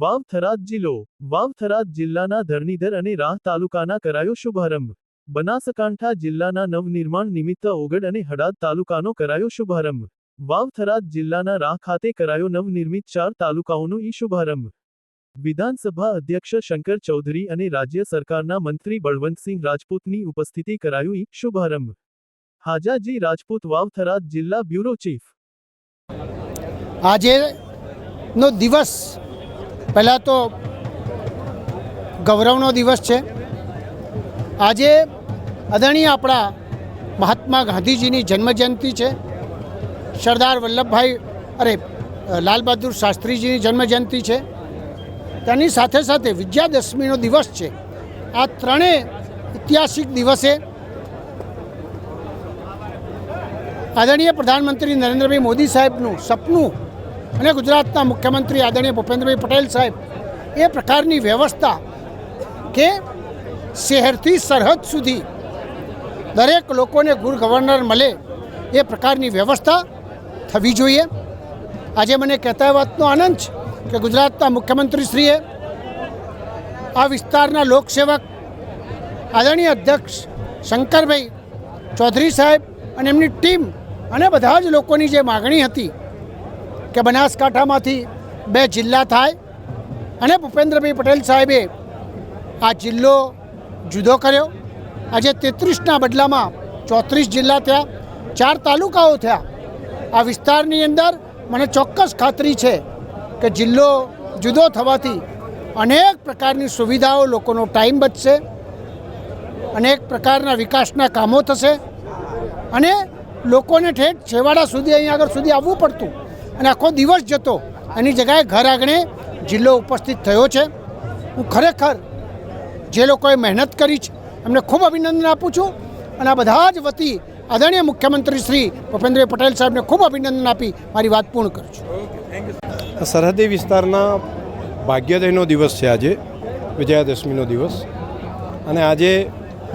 વાવ થરાદ જિલ્લો વાવ થરાદ જિલ્લાના ધરણીધર અને રાહ તાલુકાના કરાયો શુભારંભ. બનાસકાંઠા જિલ્લાના નવનિર્માણ નિમિત્ત ઓગડ અને હડાદ તાલુકાનો કરાયો શુભારંભ. વાવ થરાદ જિલ્લાના રાહ ખાતે કરાયો નવનિર્મિત ચાર તાલુકાઓનો ઈ શુભારંભ. વિધાનસભા અધ્યક્ષ શંકર ચૌધરી અને રાજ્ય સરકારના મંત્રી બળવંતસિંહ રાજપૂતની ઉપસ્થિતિ કરાયું ઈ શુભારંભ. હાજાજી રાજપૂત વાવ થરાદ જિલ્લા બ્યુરો ચીફ. આજે નો દિવસ પહેલાં તો ગૌરવનો દિવસ છે. આજે આદરણીય આપણા મહાત્મા ગાંધીજીની જન્મજયંતિ છે. સરદાર વલ્લભભાઈ, અરે, લાલ બહાદુર શાસ્ત્રીજીની જન્મજયંતિ છે. તેની સાથે સાથે વિજયાદશમીનો દિવસ છે. આ ત્રણેય ઐતિહાસિક દિવસે આદરણીય પ્રધાનમંત્રી નરેન્દ્રભાઈ મોદી સાહેબનું સપનું અને ગુજરાતના મુખ્યમંત્રી આદરણીય ભૂપેન્દ્રભાઈ પટેલ સાહેબ, એ પ્રકારની વ્યવસ્થા કે શહેરથી સરહદ સુધી દરેક લોકોને ગુડ ગવર્નર મળે એ પ્રકારની વ્યવસ્થા થવી જોઈએ. આજે મને કહેતા વાતનો આનંદ છે કે ગુજરાતના મુખ્યમંત્રીશ્રીએ આ વિસ્તારના લોકસેવક આદરણીય અધ્યક્ષ શંકરભાઈ ચૌધરી સાહેબ અને એમની ટીમ અને બધા જ લોકોની જે માગણી હતી કે બનાસકાંઠામાંથી બે જિલ્લા થાય. અને ભૂપેન્દ્રભાઈ પટેલ સાહેબે આ જિલ્લો જુદો કર્યો. આજે તેત્રીસના બદલામાં ચોત્રીસ જિલ્લા થયા. ચાર તાલુકાઓ થયા. આ વિસ્તારની અંદર મને ચોક્કસ ખાતરી છે કે જિલ્લો જુદો થવાથી અનેક પ્રકારની સુવિધાઓ લોકોનો ટાઈમ બચશે. અનેક પ્રકારના વિકાસના કામો થશે. અને લોકોને ઠેઠ છેવાડા સુધી અહીં આગળ સુધી આવવું પડતું. અને આખો દિવસ જતો એની જગ્યાએ ઘર આંગણે જિલ્લો ઉપસ્થિત થયો છે. હું ખરેખર જે લોકોએ મહેનત કરી છે, એમને ખૂબ અભિનંદન આપું છું અને આ બધા જ વતી આદરણીય મુખ્યમંત્રી શ્રી ભૂપેન્દ્રભાઈ પટેલ સાહેબને ખૂબ અભિનંદન આપી મારી વાત પૂર્ણ કરું છું. સરહદી વિસ્તારના ભાગ્યોદયનો દિવસ છે આજે, વિજયાદશમીનો દિવસ. અને આજે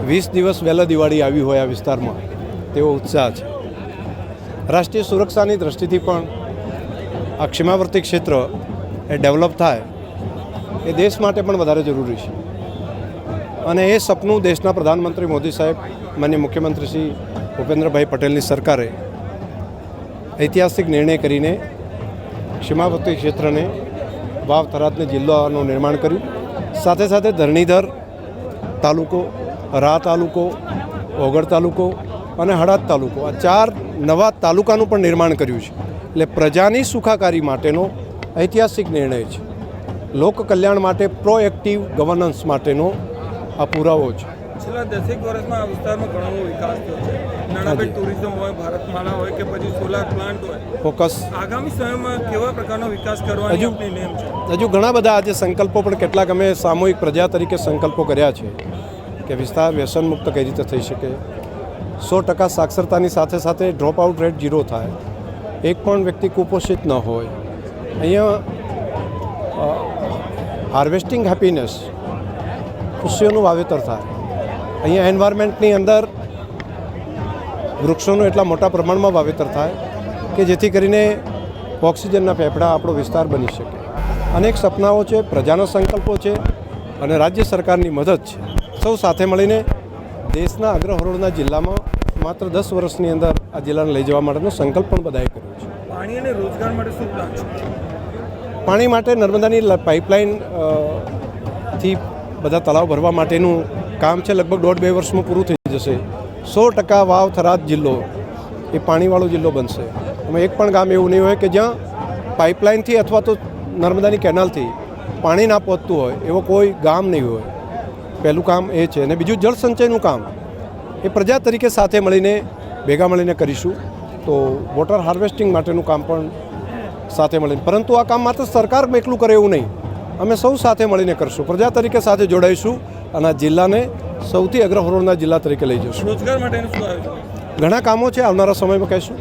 વીસ દિવસ વહેલા દિવાળી આવી હોય આ વિસ્તારમાં, તેવો ઉત્સાહ છે. રાષ્ટ્રીય સુરક્ષાની દ્રષ્ટિથી પણ આ ક્ષીમાવર્તી ક્ષેત્ર એ ડેવલપ થાય એ દેશ માટે પણ વધારે જરૂરી છે. અને એ સપનું દેશના પ્રધાનમંત્રી મોદી સાહેબ, માન્ય મુખ્યમંત્રી શ્રી ભૂપેન્દ્રભાઈ પટેલની સરકારે ઐતિહાસિક નિર્ણય કરીને સીમાવર્તી ક્ષેત્રને વાવ થરાદને જિલ્લાનું નિર્માણ કર્યું. સાથે સાથે ધરણીધર તાલુકો, રા તાલુકો, ઓગળ તાલુકો અને હળાદ તાલુકો. આ ચાર નવા તાલુકાનું પણ નિર્માણ કર્યું છે. એટલે પ્રજાની સુખાકારી માટેનો ઐતિહાસિક નિર્ણય છે. લોક કલ્યાણ માટે પ્રોએક્ટિવ ગવર્નન્સ માટેનો આ પુરાવો છે. છેલ્લા દસેક વર્ષમાં આ વિસ્તારમાં ઘણો વિકાસ થયો છે. નાણાબેટ ટુરિઝમ હોય ભારતમાળા હોય કે પછી સોલાર પ્લાન્ટ હોય. ફોકસ. આગામી સમયમાં કેવા પ્રકારનો વિકાસ કરવાની હજુ- નેમ છે? હજુ ઘણા બધા આજે સંકલ્પો પણ કેટલાક અમે સામૂહિક પ્રજા તરીકે સંકલ્પો કર્યા છે કે વિસ્તાર વ્યસન મુક્ત કઈ રીતે થઈ શકે સો ટકા સાક્ષરતાની સાથે સાથે ડ્રોપ આઉટ રેટ ઝીરો થાય. એક પણ વ્યક્તિ કુપોષિત ન હોય. અહીંયા હાર્વેસ્ટિંગ હેપીનેસ ખુશીઓનું વાવેતર થાય. અહીંયા એન્વાયરમેન્ટની અંદર વૃક્ષોનું એટલા મોટા પ્રમાણમાં વાવેતર થાય કે જેથી કરીને ઓક્સિજનના ફેફડા આપણો વિસ્તાર બની શકે. અનેક સપનાઓ છે, પ્રજાના સંકલ્પો છે અને રાજ્ય સરકારની મદદ છે. સૌ સાથે મળીને દેશના અગ્રહરોળના જિલ્લામાં માત્ર દસ વર્ષની અંદર આ જિલ્લાને લઈ જવા માટેનો સંકલ્પ પણ બધાએ કર્યો છે. પાણી અને રોજગાર માટે શું પ્લાન છે? પાણી માટે નર્મદાની પાઇપલાઇનથી બધા તળાવ ભરવા માટેનું કામ છે. લગભગ દોઢ બે વર્ષમાં પૂરું થઈ જશે. સો ટકા વાવ થરાદ જિલ્લો એ પાણીવાળો જિલ્લો બનશે. એમાં એક પણ ગામ એવું નહીં હોય કે જ્યાં પાઇપલાઇનથી અથવા તો નર્મદાની કેનાલથી પાણી ના પહોંચતું હોય એવો કોઈ ગામ નહીં હોય. પહેલું કામ એ છે. અને બીજું જળ સંચયનું કામ. એ પ્રજા તરીકે સાથે મળીને ભેગા મળીને કરીશું. તો વોટર હાર્વેસ્ટિંગ માટેનું કામ પણ સાથે મળીને. પરંતુ આ કામ માત્ર સરકાર એકલું કરે એવું નહીં. અમે સૌ સાથે મળીને કરશું. પ્રજા તરીકે સાથે જોડાઈશું અને આ જિલ્લાને સૌથી અગ્રહરોળના જિલ્લા તરીકે લઈ જશું. રોજગાર માટેનું ઘણા કામો છે આવનારા સમયમાં કહીશું.